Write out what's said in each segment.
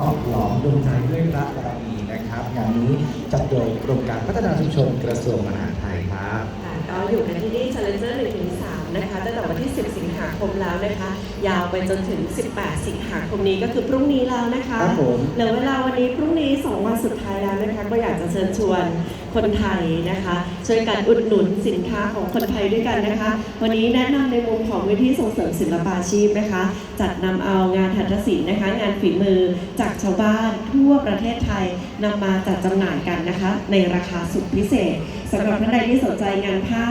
หอบหลอมดวงใจด้วยพระบารมีนะครับงานนี้จัดโดยกรมการพัฒนาชุมชนกระทรวงมหาดไทยครับค่ะก็อยู่กันที่นี่ Challenger 1ถึง3นะคะตั้งแต่วันที่ 10 สิงหาคมแล้วนะคะ ยาวไปจนถึง 18 สิงหาคมนี้ก็คือพรุ่งนี้แล้วนะคะครับผม เหลือเวลาวันนี้พรุ่งนี้ 2 วันสุดท้ายแล้วนะคะ ก็อยากจะเชิญชวนคนไทยนะคะช่วยกันอุดหนุนสินค้าของคนไทยด้วยกันนะคะ วันนี้แนะนำในมุมของวิธีส่งเสริมศิลปาชีพนะคะ จัดนำเอางานหัตถศิลป์นะคะ งานฝีมือจากชาวบ้านทั่วประเทศไทยนำมาจัดจำหน่ายกันนะคะ ในราคาสุดพิเศษสำหรับท่านใดที่สนใจงานผ้า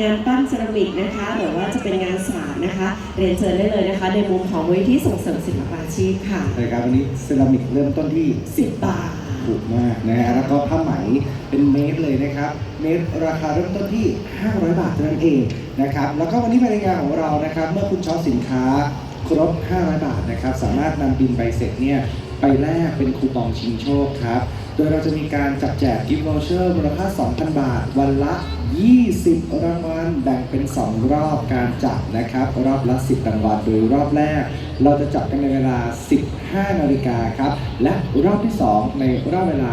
งานปั้นเซรามิกนะคะ หรือว่าจะเป็นงานสารนะคะ เรียนเชิญได้เลยนะคะ ในมุมของวิธีส่งเสริมศิลปาชีพค่ะรายการวันนี้เซรามิกเริ่มต้นที่ 10 บาท ถูกมากนะฮะแล้วก็ผ้าไหมเป็นเมตรเลยนะครับ เมตรราคาเริ่มต้นที่ 500 บาทเท่านั้นเองนะครับแล้วก็วันนี้ภายในงานของเรานะครับ เมื่อคุณช็อปสินค้าครบ 500 บาทนะครับ สามารถนำบินใบเสร็จเนี่ยไปแลกเป็นคูปองชิงโชคครับ โดยเราจะมีการจับแจกกิฟต์วอเชอร์มูลค่า 2,000 บาท วันละ 20 รางวัลแบ่งเป็น รอบการจับนะครับ รอบละ 10รางวัลโดยรอบแรก เราจะจับกันในเวลา 15 นาฬิกาครับ และรอบที่ 2 ในรอบเวลา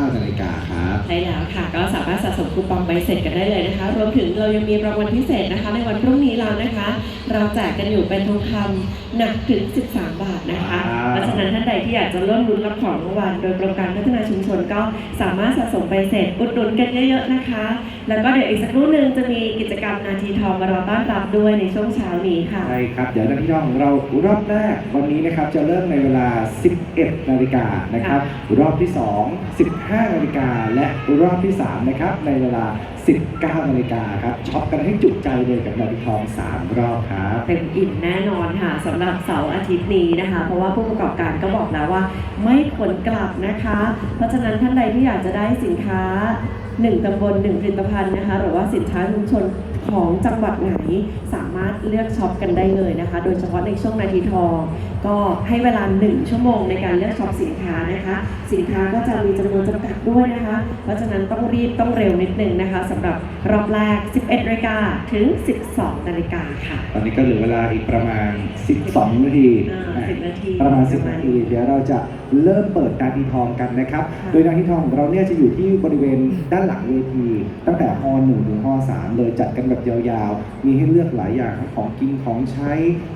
19 นาฬิกาครับ ใช่แล้วค่ะ ก็สามารถสะสมคูปองใบเสร็จกันได้เลยนะคะ รวมถึงเรายังมีรางวัลพิเศษนะคะ ในวันพรุ่งนี้แล้วนะคะ เราแจกกันอยู่เป็นทองคำหนักถึง 13 บาทนะคะว้าวเพราะฉะนั้นท่านใดที่อยากจะร่วมรุ้นรับของรางวัลโดยกรมการพัฒนาชุมชนก็สามารถสะสมใบเสร็จอุดหนุนกันเยอะๆนะคะ แล้วก็เดี๋ยวอีกสักครู่หนึ่งจะมีกิจกรรมนาทีทองมารอต้อนรับด้วยในช่วงเช้านี้ค่ะ ใช่ครับ เดี๋ยวนักที่ท่องของเรารอบแรกวันนี้นะครับจะเริ่มในเวลา 11 นาฬิกานะครับ รอบที่ 2 15 นาฬิกาและรอบที่ 3 นะครับ ในเวลา 19 นาฬิกาครับช็อปกันให้จุใจเลยกับนาฬิกาทอง 3 รอบครับเต็มอิ่มแน่นอนค่ะสำหรับเสาร์อาทิตย์นี้นะคะ เพราะว่าผู้ประกอบการก็บอกแล้วว่า ไม่ขนกลับนะคะ เพราะฉะนั้นท่านใดที่อยากจะได้สินค้า 1ตำบล1ผลิตภัณฑ์นะคะหรือว่าสินค้าชุมชน ของจังหวัดไหนสามารถเลือกช็อปกันได้เลยนะคะ โดยเฉพาะในช่วงนาทีทอง ก็ให้เวลา 1 ชั่วโมงในการเลือกช็อปสินค้านะคะ สินค้าก็จะมีจำนวนจำกัดด้วยนะคะ เพราะฉะนั้นต้องรีบต้องเร็วนิดนึงนะคะสำหรับรอบแรก 11นาฬิกาถึง 12นาฬิกาค่ะ ตอนนี้ก็เหลือเวลาอีกประมาณ 12 นาที อ่า10นาที ประมาณประ10มาณนาที เดี๋ยวเราจะเริ่มเปิดนาทีทองกันนะครับค่ะโดยนาทีทองของเราเนี่ยจะอยู่ที่บริเวณด้านหลังเวที ตั้งแต่ฮ1ถึงฮ3เลยจัดกันแบบยาวๆ มีให้เลือกหลายอย่างทั้งของกินของใช้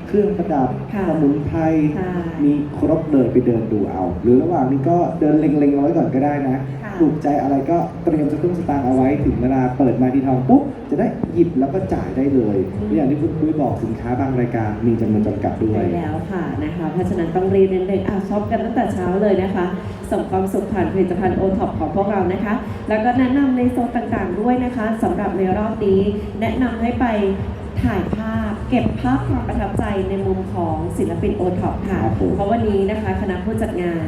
เครื่องประดับค่ะสมุนไพรค่ะมีครบเลยไปเดินดูเอา หรือระหว่างนี้ก็เดินเล็งๆเอาไว้ก่อนก็ได้นะค่ะถูกใจอะไรก็เตรียมสตุ้งสตางค์เอาไว้ถึงเวลาเปิดมาทีทองปุ๊บจะได้หยิบแล้วก็จ่ายได้เลยอืมอย่างที่คุณปุ้ยบอกสินค้าบางรายการมีจำนวนจำกัดด้วยใช่แล้วค่ะนะคะเพราะฉะนั้นต้องรีบนิดนึงอะช็อปกันตั้งแต่เช้าเลยนะคะ ส่งความสุขผ่านผลิตภัณฑ์โอท็อปของพวกเรานะคะ แล้วก็แนะนำในโซนต่างๆด้วยนะคะสำหรับในรอบนี้ แนะนำให้ไปถ่ายภาพเก็บภาพความประทับใจในมุมของศิลปินโอท็อปค่ะครับผมเพราะวันนี้นะคะคณะผู้จัดงาน